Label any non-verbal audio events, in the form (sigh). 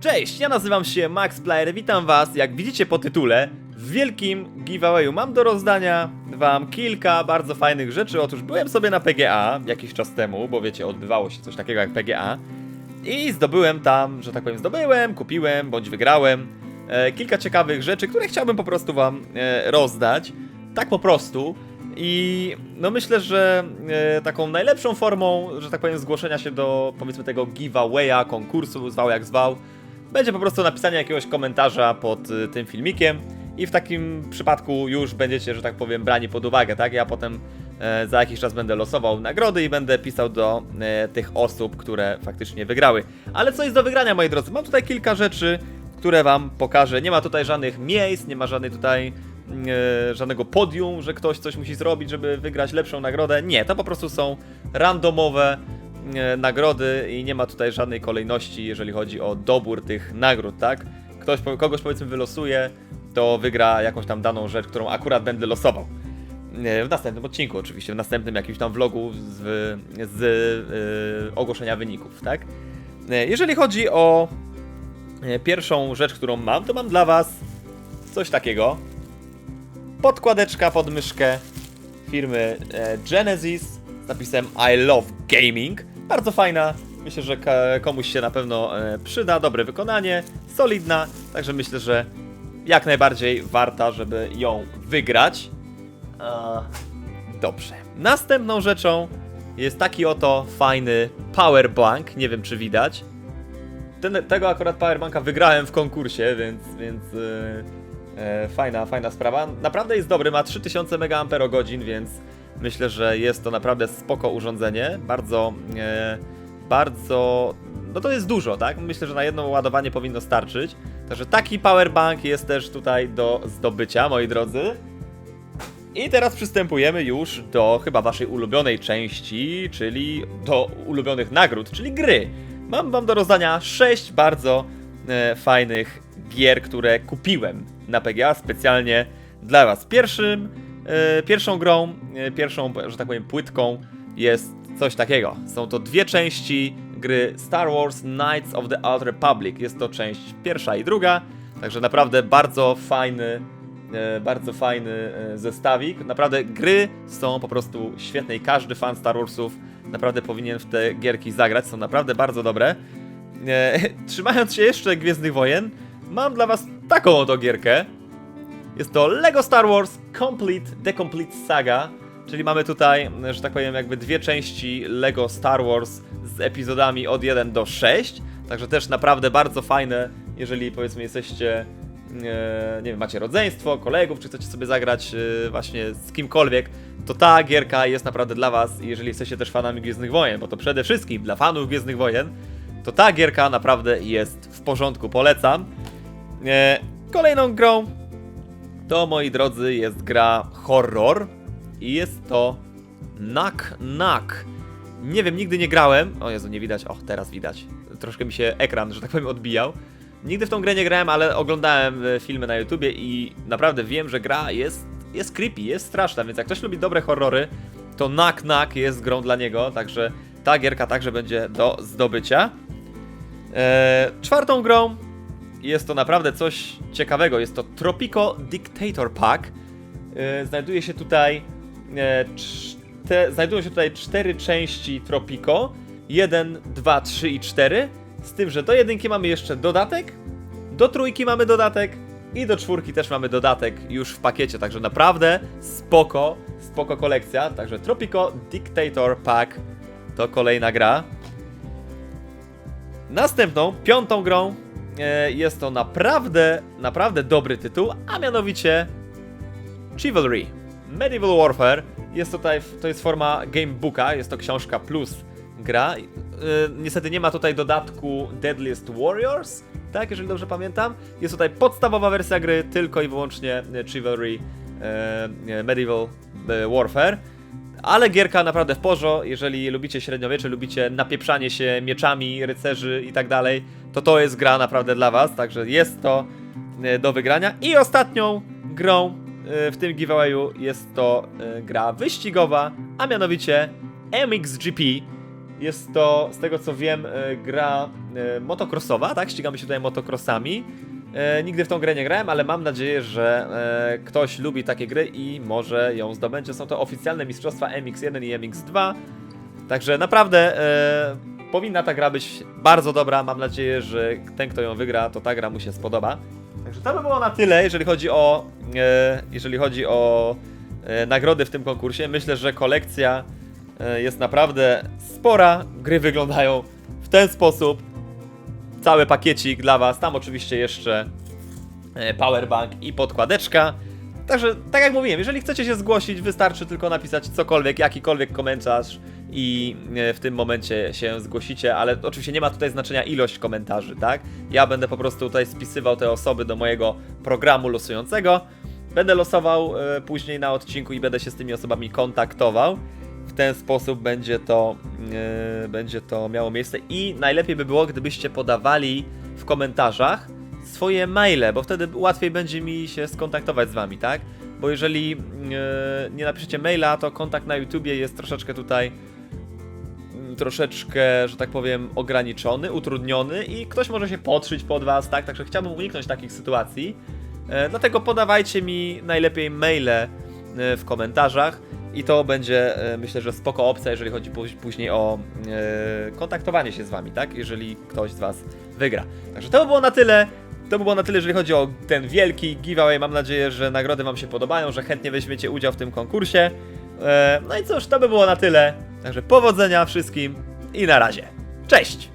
Cześć, ja nazywam się Max Player, witam was, jak widzicie po tytule, w wielkim giveawayu mam do rozdania wam kilka bardzo fajnych rzeczy. Otóż byłem sobie na PGA jakiś czas temu, bo wiecie, odbywało się coś takiego jak PGA i zdobyłem tam, że tak powiem, zdobyłem, kupiłem, bądź wygrałem e, kilka ciekawych rzeczy, które chciałbym po prostu wam e, rozdać, tak po prostu. I no myślę, że e, taką najlepszą formą, że tak powiem, zgłoszenia się do powiedzmy tego giveawaya, konkursu, zwał jak zwał, będzie po prostu napisanie jakiegoś komentarza pod y, tym filmikiem i w takim przypadku już będziecie, że tak powiem, brani pod uwagę, tak? Ja potem e, za jakiś czas będę losował nagrody i będę pisał do e, tych osób, które faktycznie wygrały. Ale co jest do wygrania, moi drodzy? Mam tutaj kilka rzeczy, które wam pokażę. Nie ma tutaj żadnych miejsc, nie ma żadnej tutaj e, żadnego podium, że ktoś coś musi zrobić, żeby wygrać lepszą nagrodę. Nie, to po prostu są randomowe nagrody i nie ma tutaj żadnej kolejności, jeżeli chodzi o dobór tych nagród, tak? Ktoś, kogoś powiedzmy wylosuje, to wygra jakąś tam daną rzecz, którą akurat będę losował. E, W następnym odcinku oczywiście, w następnym jakimś tam vlogu z, z e, ogłoszenia wyników, tak? E, Jeżeli chodzi o e, pierwszą rzecz, którą mam, to mam dla was coś takiego. Podkładeczka pod myszkę firmy e, Genesis z napisem I love gaming. Bardzo fajna. Myślę, że komuś się na pewno e, przyda. Dobre wykonanie, solidna. Także myślę, że jak najbardziej warta, żeby ją wygrać. Dobrze. Następną rzeczą jest taki oto fajny powerbank. Nie wiem, czy widać. Ten, tego akurat powerbanka wygrałem w konkursie, więc, więc e, e, fajna, fajna sprawa. Naprawdę jest dobry, ma 3000 mAh, więc myślę, że jest to naprawdę spoko urządzenie. Bardzo, e, bardzo, no to jest dużo, tak? Myślę, że na jedno ładowanie powinno starczyć. Także taki powerbank jest też tutaj do zdobycia, moi drodzy. I teraz przystępujemy już do chyba waszej ulubionej części, czyli do ulubionych nagród, czyli gry. Mam wam do rozdania 6 bardzo e, fajnych gier, które kupiłem na PGA specjalnie dla was. Pierwszym, pierwszą grą, e, pierwszą, że tak powiem, płytką jest coś takiego. Są to dwie części gry Star Wars Knights of the Old Republic. Jest to część pierwsza i druga, także naprawdę bardzo fajny e, bardzo fajny e, zestawik. Naprawdę gry są po prostu świetne i każdy fan Star Warsów naprawdę powinien w te gierki zagrać. Są naprawdę bardzo dobre. E, (laughs) Trzymając się jeszcze Gwiezdnych Wojen, mam dla was taką oto gierkę. Jest to Lego Star Wars Complete The Complete Saga, czyli mamy tutaj, że tak powiem, jakby dwie części Lego Star Wars z epizodami od 1 do 6. Także też naprawdę bardzo fajne, jeżeli powiedzmy jesteście, e, nie wiem, macie rodzeństwo, kolegów, czy chcecie sobie zagrać e, właśnie z kimkolwiek, to ta gierka jest naprawdę dla was, jeżeli jesteście też fanami Gwiezdnych Wojen, bo to przede wszystkim dla fanów Gwiezdnych Wojen, to ta gierka naprawdę jest w porządku, polecam. E, kolejną grą to, moi drodzy, jest gra horror i jest to Knock Knock. Nie wiem, nigdy nie grałem. O Jezu, nie widać. O, teraz widać. Troszkę mi się ekran, że tak powiem, odbijał. Nigdy w tą grę nie grałem, ale oglądałem e, filmy na YouTubie i naprawdę wiem, że gra jest, jest creepy, jest straszna, więc jak ktoś lubi dobre horrory, to Knock Knock jest grą dla niego, także ta gierka także będzie do zdobycia. Eee, czwartą grą jest to naprawdę coś ciekawego. Jest to Tropico Dictator Pack. E, Znajduje się tutaj. e, czte, znajdują się tutaj cztery części Tropico. 1, 2, 3 i 4. Z tym, że do jedynki mamy jeszcze dodatek, do trójki mamy dodatek i do czwórki też mamy dodatek już w pakiecie. Także naprawdę spoko, spoko kolekcja. Także Tropico Dictator Pack to kolejna gra. Następną, piątą grą jest to naprawdę, naprawdę dobry tytuł, a mianowicie Chivalry. Medieval Warfare. Jest tutaj, to jest forma gamebooka, jest to książka plus gra. E, niestety nie ma tutaj dodatku Deadliest Warriors, tak, jeżeli dobrze pamiętam. Jest tutaj podstawowa wersja gry, tylko i wyłącznie e, Chivalry e, e, Medieval e, Warfare. Ale gierka naprawdę w porzo, jeżeli lubicie średniowiecze, lubicie napieprzanie się mieczami, rycerzy i tak dalej, to to jest gra naprawdę dla was, także jest to e, do wygrania. I ostatnią grą e, w tym giveawayu jest to e, gra wyścigowa, a mianowicie MXGP. Jest to, z tego co wiem, gra motocrossowa, tak? Ścigamy się tutaj motocrossami. E, nigdy w tą grę nie grałem, ale mam nadzieję, że e, ktoś lubi takie gry i może ją zdobędzie. Są to oficjalne mistrzostwa MX1 i MX2. Także naprawdę e, powinna ta gra być bardzo dobra. Mam nadzieję, że ten, kto ją wygra, to ta gra mu się spodoba. Także to by było na tyle, jeżeli chodzi o, e, jeżeli chodzi o e, nagrody w tym konkursie. Myślę, że kolekcja e, jest naprawdę spora. Gry wyglądają w ten sposób. Cały pakiecik dla Was. Tam oczywiście jeszcze e, powerbank i podkładeczka. Także, tak jak mówiłem, jeżeli chcecie się zgłosić, wystarczy tylko napisać cokolwiek, jakikolwiek komentarz i e, w tym momencie się zgłosicie, ale oczywiście nie ma tutaj znaczenia ilość komentarzy, tak? Ja będę po prostu tutaj spisywał te osoby do mojego programu losującego. Będę losował e, później na odcinku i będę się z tymi osobami kontaktował. W ten sposób będzie to, e, będzie to miało miejsce i najlepiej by było, gdybyście podawali w komentarzach swoje maile, bo wtedy łatwiej będzie mi się skontaktować z wami, tak? Bo jeżeli e, nie napiszecie maila, to kontakt na YouTubie jest troszeczkę tutaj mm, troszeczkę, że tak powiem, ograniczony, utrudniony i ktoś może się podszyć pod was, tak? Także chciałbym uniknąć takich sytuacji. E, dlatego podawajcie mi najlepiej maile w komentarzach i to będzie, e, myślę, że spoko opcja, jeżeli chodzi póź- później o e, kontaktowanie się z wami, tak? Jeżeli ktoś z was wygra. Także to by było na tyle. To by było na tyle, jeżeli chodzi o ten wielki giveaway. Mam nadzieję, że nagrody Wam się podobają, że chętnie weźmiecie udział w tym konkursie. E, No i cóż, to by było na tyle. Także powodzenia wszystkim i na razie. Cześć!